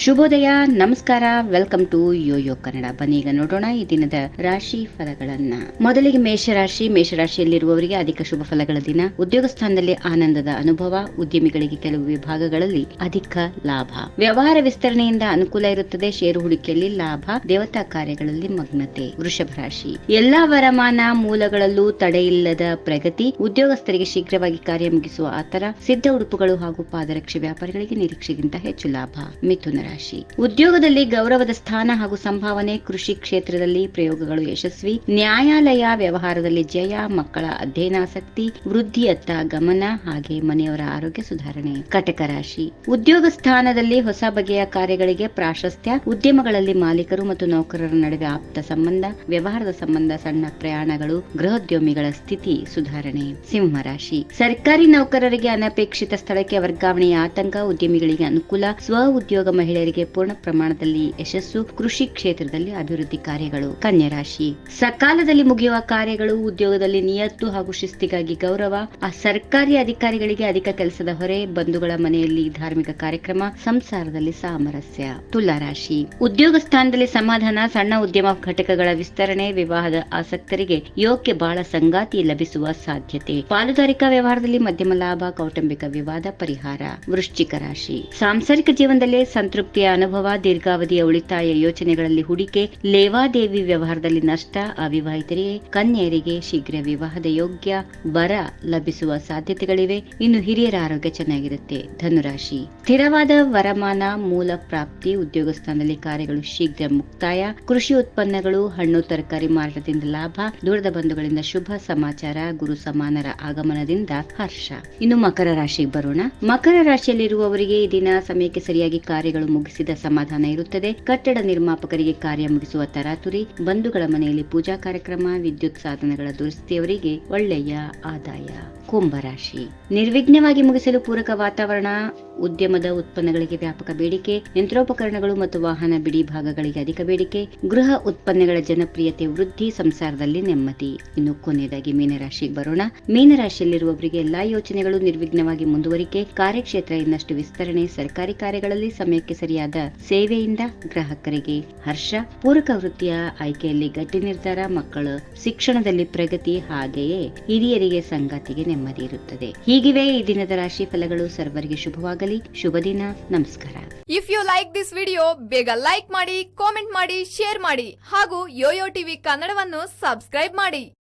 ಶುಭೋದಯ, ನಮಸ್ಕಾರ welcome to Yoyo Kannada ಬನ್ನಿ, ಈಗ ನೋಡೋಣ ಈ ದಿನದ ರಾಶಿ ಫಲಗಳನ್ನ. ಮೊದಲಿಗೆ ಮೇಷರಾಶಿ, ಮೇಷರಾಶಿಯಲ್ಲಿರುವವರಿಗೆ ಅಧಿಕ ಶುಭ ಫಲಗಳ ದಿನ. ಉದ್ಯೋಗ ಸ್ಥಾನದಲ್ಲಿ ಆನಂದದ ಅನುಭವ, ಉದ್ಯಮಿಗಳಿಗೆ ಕೆಲವು ವಿಭಾಗಗಳಲ್ಲಿ ಅಧಿಕ ಲಾಭ. ವ್ಯವಹಾರ ವಿಸ್ತರಣೆಯಿಂದ ಅನುಕೂಲ ಇರುತ್ತದೆ, ಷೇರು ಹೂಡಿಕೆಯಲ್ಲಿ ಲಾಭ, ದೇವತಾ ಕಾರ್ಯಗಳಲ್ಲಿ ಮಗ್ನತೆ, ವೃಷಭ ರಾಶಿ. ಎಲ್ಲಾ ವರಮಾನ ಮೂಲಗಳಲ್ಲೂ ತಡೆಯಿಲ್ಲದ ಪ್ರಗತಿ, ಉದ್ಯೋಗಸ್ಥರಿಗೆ ಶೀಘ್ರವಾಗಿ ಕಾರ್ಯ ಮುಗಿಸುವ ಆತರ, ಸಿದ್ಧ ಉಡುಪುಗಳು ಹಾಗೂ ಪಾದರಕ್ಷೆ ವ್ಯಾಪಾರಿಗಳಿಗೆ ನಿರೀಕ್ಷೆಗಿಂತ ಹೆಚ್ಚು ಲಾಭ. ಮಿಥುನ ರಾಶಿ. ಉದ್ಯೋಗದಲ್ಲಿ ಗೌರವದ ಸ್ಥಾನ ಹಾಗೂ ಸಂಭಾವನೆ, ಕೃಷಿ ಕ್ಷೇತ್ರದಲ್ಲಿ ಪ್ರಯೋಗಗಳು ಯಶಸ್ವಿ. ನ್ಯಾಯಾಲಯ ವ್ಯವಹಾರದಲ್ಲಿ ಜಯ, ಮಕ್ಕಳ ಅಧ್ಯಯನಾಸಕ್ತಿ, ವೃದ್ಧಿಯತ್ತ ಗಮನ ಹಾಗೆ ಮನೆಯವರ ಆರೋಗ್ಯ ಸುಧಾರಣೆ. ಕಟಕ ರಾಶಿ. ಉದ್ಯೋಗ ಸ್ಥಾನದಲ್ಲಿ ಹೊಸ ಬಗೆಯ ಕಾರ್ಯಗಳಿಗೆ ಪ್ರಾಶಸ್ತ್ಯ. ಉದ್ಯಮಗಳಲ್ಲಿ ಮಾಲೀಕರು ಮತ್ತು ನೌಕರರ ನಡುವೆ ಆಪ್ತ ಸಂಬಂಧ, ವ್ಯವಹಾರದ ಸಂಬಂಧ, ಸಣ್ಣ ಪ್ರಯಾಣಗಳು, ಗೃಹೋದ್ಯಮಿಗಳ ಸ್ಥಿತಿ ಸುಧಾರಣೆ. ಸಿಂಹ ರಾಶಿ. ಸರ್ಕಾರಿ ನೌಕರರಿಗೆ ಅನಪೇಕ್ಷಿತ ಸ್ಥಳಕ್ಕೆ ವರ್ಗಾವಣೆಯ ಆತಂಕ, ಉದ್ಯಮಿಗಳಿಗೆ ಅನುಕೂಲ ಸ್ವ ಉದ್ಯೋಗ ಮಹಿಳೆಯರಿಗೆ ಪೂರ್ಣ ಪ್ರಮಾಣದಲ್ಲಿ ಯಶಸ್ಸು ಕೃಷಿ ಕ್ಷೇತ್ರದಲ್ಲಿ ಅಭಿವೃದ್ಧಿ ಕಾರ್ಯಗಳು. ಕನ್ಯಾ ರಾಶಿ ಸಕಾಲದಲ್ಲಿ ಮುಗಿಯುವ ಕಾರ್ಯಗಳು ಉದ್ಯೋಗದಲ್ಲಿ ನಿಯತ್ತು ಹಾಗೂ ಶಿಸ್ತಿಗಾಗಿ ಗೌರವ. ಆ ಸರ್ಕಾರಿ ಅಧಿಕಾರಿಗಳಿಗೆ ಅಧಿಕ ಕೆಲಸದ ಹೊರೆ, ಬಂಧುಗಳ ಮನೆಯಲ್ಲಿ ಧಾರ್ಮಿಕ ಕಾರ್ಯಕ್ರಮ, ಸಂಸಾರದಲ್ಲಿ ಸಾಮರಸ್ಯ. ತುಲಾ ರಾಶಿ ಉದ್ಯೋಗ ಸ್ಥಾನದಲ್ಲಿ ಸಮಾಧಾನ, ಸಣ್ಣ ಉದ್ಯಮ ಘಟಕಗಳ ವಿಸ್ತರಣೆ, ವಿವಾಹದ ಆಸಕ್ತರಿಗೆ ಯೋಗ್ಯ ಬಾಳ ಸಂಗಾತಿ ಲಭಿಸುವ ಸಾಧ್ಯತೆ. ಪಾಲುದಾರಿಕಾ ವ್ಯವಹಾರದಲ್ಲಿ ಮಧ್ಯಮ ಲಾಭ, ಕೌಟುಂಬಿಕ ವಿವಾದ ಪರಿಹಾರ. ವೃಶ್ಚಿಕ ರಾಶಿ. ಸಾಂಸಾರಿಕ ಜೀವನದಲ್ಲಿ ಸಂತೃಪ್ತಿಯ ಅನುಭವ, ದೀರ್ಘಾವಧಿಯ ಉಳಿತಾಯ ಯೋಜನೆಗಳಲ್ಲಿ ಹೂಡಿಕೆ, ಲೇವಾದೇವಿ ವ್ಯವಹಾರದಲ್ಲಿ ನಷ್ಟ ಅವಿವಾಹಿತರಿಗೆ ಕನ್ಯೆಯರಿಗೆ ಶೀಘ್ರ ವಿವಾಹದ ಯೋಗ್ಯ ಬರ ಲಭಿಸುವ ಸಾಧ್ಯತೆಗಳಿವೆ. ಇನ್ನು ಹಿರಿಯರ ಆರೋಗ್ಯ ಚೆನ್ನಾಗಿರುತ್ತೆ. ಧನುರಾಶಿ. ಸ್ಥಿರವಾದ ವರಮಾನ ಮೂಲ ಪ್ರಾಪ್ತಿ ಉದ್ಯೋಗ ಸ್ಥಾನದಲ್ಲಿ ಕಾರ್ಯಗಳು ಶೀಘ್ರ ಮುಕ್ತಾಯ. ಕೃಷಿ ಉತ್ಪನ್ನಗಳು, ಹಣ್ಣು, ತರಕಾರಿ ಮಾರಾಟದಿಂದ ಲಾಭ, ದೂರದ ಬಂಧುಗಳಿಂದ ಶುಭ ಸಮಾಚಾರ, ಗುರು ಸಮಾನರ ಆಗಮನದಿಂದ ಹರ್ಷ. ಇನ್ನು ಮಕರ ರಾಶಿಗೆ ಬರೋಣ. ಮಕರ ರಾಶಿಯಲ್ಲಿರುವವರಿಗೆ ಈ ದಿನ ಸಮಯಕ್ಕೆ ಸರಿಯಾಗಿ ಕಾರ್ಯಗಳು ಮುಗಿಸಿದ ಸಮಾಧಾನ ಇರುತ್ತದೆ. ಕಟ್ಟಡ ನಿರ್ಮಾಪಕರಿಗೆ ಕಾರ್ಯ ಮುಗಿಸುವ ತರಾತುರಿ, ಬಂಧುಗಳ ಮನೆಯಲ್ಲಿ ಪೂಜಾ ಕಾರ್ಯಕ್ರಮ, ವಿದ್ಯುತ್ ಸಾಧನಗಳ ದುರಸ್ತಿಯವರಿಗೆ ಒಳ್ಳೆಯ ಆದಾಯ. ಕುಂಭರಾಶಿ ನಿರ್ವಿಘ್ನವಾಗಿ ಮುಗಿಸಲು ಪೂರಕ ವಾತಾವರಣ, ಉದ್ಯಮದ ಉತ್ಪನ್ನಗಳಿಗೆ ವ್ಯಾಪಕ ಬೇಡಿಕೆ, ಯಂತ್ರೋಪಕರಣಗಳು ಮತ್ತು ವಾಹನ ಬಿಡಿ ಭಾಗಗಳಿಗೆ ಅಧಿಕ ಬೇಡಿಕೆ, ಗೃಹ ಉತ್ಪನ್ನಗಳ ಜನಪ್ರಿಯತೆ ವೃದ್ಧಿ, ಸಂಸಾರದಲ್ಲಿ ನೆಮ್ಮದಿ. ಇನ್ನು ಕೊನೆಯದಾಗಿ ಮೀನರಾಶಿಗೆ ಬರೋಣ. ಮೀನರಾಶಿಯಲ್ಲಿರುವವರಿಗೆ ಎಲ್ಲಾ ಯೋಚನೆಗಳು ನಿರ್ವಿಘ್ನವಾಗಿ ಮುಂದುವರಿಕೆ, ಕಾರ್ಯಕ್ಷೇತ್ರ ಇನ್ನಷ್ಟು ವಿಸ್ತರಣೆ, ಸರ್ಕಾರಿ ಕಾರ್ಯಗಳಲ್ಲಿ ಸಮಯಕ್ಕೆ ಸರಿಯಾದ ಸೇವೆಯಿಂದ ಗ್ರಾಹಕರಿಗೆ ಹರ್ಷ. ಪೂರಕ ವೃತ್ತಿಯ ಆಯ್ಕೆಯಲ್ಲಿ ಗಟ್ಟಿ ನಿರ್ಧಾರ, ಮಕ್ಕಳು ಶಿಕ್ಷಣದಲ್ಲಿ ಪ್ರಗತಿ ಹಾಗೆಯೇ ಹಿರಿಯರಿಗೆ ಸಂಗಾತಿಗೆ ನೆಮ್ಮದಿ ಇರುತ್ತದೆ. ಹೀಗಿವೆ ಈ ದಿನದ ರಾಶಿ ಫಲಗಳು ಸರ್ವರಿಗೆ ಶುಭವಾಗಲಿ. ಶುಭ ದಿನ. ನಮಸ್ಕಾರ. If you like this video ಬೇಗ ಲೈಕ್ ಮಾಡಿ ಕಾಮೆಂಟ್ ಮಾಡಿ ಶೇರ್ ಮಾಡಿ ಹಾಗೂ ಯೋಯೋ ಟಿವಿ ಕನ್ನಡವನ್ನು ಸಬ್ಸ್ಕ್ರೈಬ್ ಮಾಡಿ.